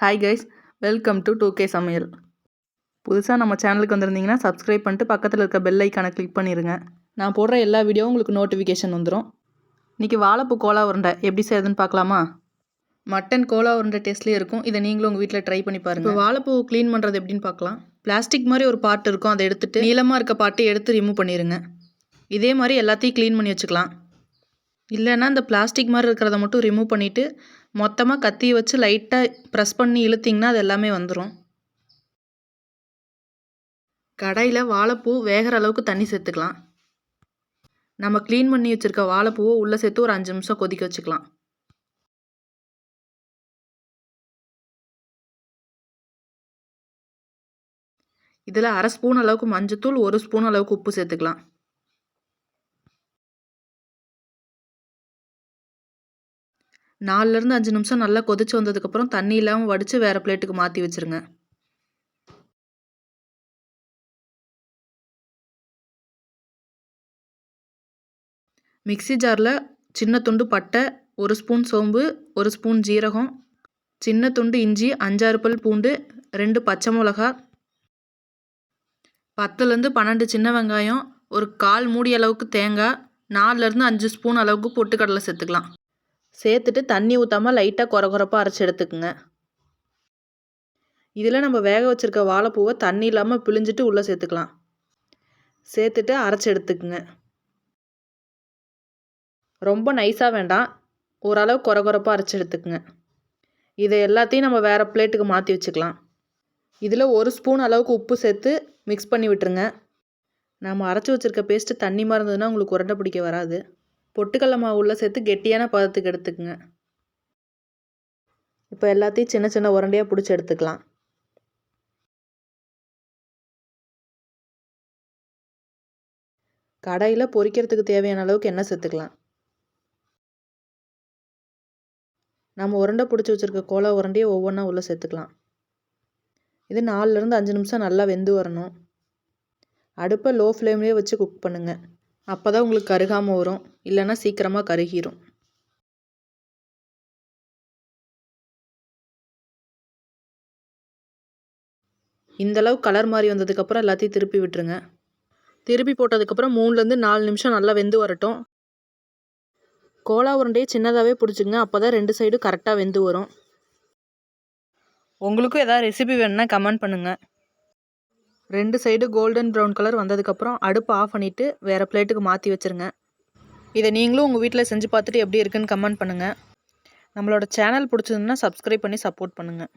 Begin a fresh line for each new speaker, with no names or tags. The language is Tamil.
Hi guys welcome to two K சமையல் புதுசாக நம்ம சேனலுக்கு வந்திருந்தீங்கன்னா சப்ஸ்கிரைப் பண்ணிட்டு பக்கத்தில் இருக்க பெல் ஐக்கானை கிளிக் பண்ணிடுங்க நான் போடுற எல்லா வீடியோவும் உங்களுக்கு நோட்டிஃபிகேஷன் வந்துடும் இன்றைக்கி வாழைப்பூ கோலா உருண்டை எப்படி செய்யுதுன்னு பார்க்கலாமா? மட்டன் கோலா உருண்டை டேஸ்ட்லேயே இருக்கும். இதை நீங்களும் உங்கள் வீட்டில் ட்ரை பண்ணி பாருங்கள் இப்போ வாழைப்பூ க்ளீன் பண்ணுறது எப்படின்னு பார்க்கலாம். பிளாஸ்டிக் மாதிரி ஒரு பார்ட் இருக்கும். அதை எடுத்துகிட்டு நீளமாக இருக்க பார்ட்டை எடுத்து ரிமூவ் பண்ணிடுங்க இதே மாதிரி எல்லாத்தையும் க்ளீன் பண்ணி வச்சுக்கலாம். இல்லைன்னா இந்த பிளாஸ்டிக் மாதிரி இருக்கிறத மட்டும் ரிமூவ் பண்ணிவிட்டு மொத்தமாக கத்தியை வச்சு லைட்டாக ப்ரெஸ் பண்ணி இழுத்திங்கன்னா அது எல்லாமே வந்துடும் கடையில் வாழைப்பூ வேகிற அளவுக்கு தண்ணி சேர்த்துக்கலாம். நம்ம க்ளீன் பண்ணி வச்சுருக்க வாழைப்பூவை உள்ளே சேர்த்து ஒரு அஞ்சு நிமிஷம் கொதிக்க வச்சுக்கலாம். இதில் அரை ஸ்பூன் அளவுக்கு மஞ்சத்தூள் ஒரு ஸ்பூன் அளவுக்கு உப்பு சேர்த்துக்கலாம். நாலுலேருந்து அஞ்சு நிமிஷம் நல்லா கொதிச்சு வந்ததுக்கப்புறம் தண்ணி இல்லாமல் வடித்து வேறு பிளேட்டுக்கு மாற்றி வச்சுருங்க. மிக்சி ஜாரில் சின்ன துண்டு பட்டை ஒரு ஸ்பூன் சோம்பு ஒரு ஸ்பூன் ஜீரகம் சின்ன துண்டு இஞ்சி அஞ்சாறு பல் பூண்டு ரெண்டு பச்சை மிளகா பத்துலேருந்து பன்னெண்டு சின்ன வெங்காயம் ஒரு கால் மூடி அளவுக்கு தேங்காய் நாலுலேருந்து அஞ்சு ஸ்பூன் அளவுக்கு பொட்டுக்கடலை சேர்த்துக்கலாம். சேர்த்துட்டு தண்ணி ஊற்றாமல் லைட்டாக குறை குறைப்பாக அரைச்சி எடுத்துக்குங்க. இதில் நம்ம வேக வச்சுருக்க வாழைப்பூவை தண்ணி இல்லாமல் பிழிஞ்சிட்டு உள்ளே சேர்த்துக்கலாம். சேர்த்துட்டு அரைச்சி எடுத்துக்குங்க. ரொம்ப நைஸாக வேண்டாம். ஓரளவு குறை குறைப்பாக அரைச்சி எடுத்துக்குங்க. இதை எல்லாத்தையும் நம்ம வேறு பிளேட்டுக்கு மாற்றி வச்சுக்கலாம். இதில் ஒரு ஸ்பூன் அளவுக்கு உப்பு சேர்த்து மிக்ஸ் பண்ணி விட்டுருங்க. நம்ம அரைச்சி வச்சுருக்க பேஸ்ட்டு தண்ணி மறந்ததுன்னா உங்களுக்கு உரண்டை பிடிக்க வராது. பொட்டுக்கடலை மாவு உள்ளே சேர்த்து கெட்டியான பதத்துக்கு எடுத்துக்கங்க. இப்போ எல்லாத்தையும் சின்ன சின்ன உரண்டையாக பிடிச்சி எடுத்துக்கலாம். கடையில் பொரிக்கிறதுக்கு தேவையான அளவுக்கு எண்ணெய் சேர்த்துக்கலாம். நம்ம உருண்டை பிடிச்சி வச்சுருக்க கோலா உருண்டையை ஒவ்வொன்றா உள்ளே சேர்த்துக்கலாம். இது நாலுலேருந்து அஞ்சு நிமிஷம் நல்லா வெந்து வரணும். அடுப்பை லோ ஃப்ளேம்லேயே வச்சு குக் பண்ணுங்கள் அப்போ தான் உங்களுக்கு கருகாமல் வரும். இல்லைன்னா சீக்கிரமாக கருகிரும். இந்தளவு கலர் மாதிரி வந்ததுக்கப்புறம் எல்லாத்தையும் திருப்பி விட்டுருங்க. திருப்பி போட்டதுக்கப்புறம் மூணுலேருந்து நாலு நிமிஷம் நல்லா வெந்து வரட்டும். கோலா உருண்டையை சின்னதாகவே பிடிச்சிங்க அப்போ தான் ரெண்டு சைடும் கரெக்டாக வெந்து வரும். உங்களுக்கும் எதாவது ரெசிபி வேணுன்னா கமெண்ட் பண்ணுங்கள் ரெண்டு சைடு கோல்டன் ப்ரௌன் கலர் வந்ததுக்கப்புறம் அடுப்பு ஆஃப் பண்ணிவிட்டு வேறு பிளேட்டுக்கு மாற்றி வச்சுருங்க. இதை நீங்களும் உங்கள் வீட்டில் செஞ்சு பார்த்துட்டு எப்படி இருக்குன்னு கமெண்ட் பண்ணுங்கள் நம்மளோட சேனல் பிடிச்சதுன்னா சப்ஸ்கிரைப் பண்ணி சப்போர்ட் பண்ணுங்கள்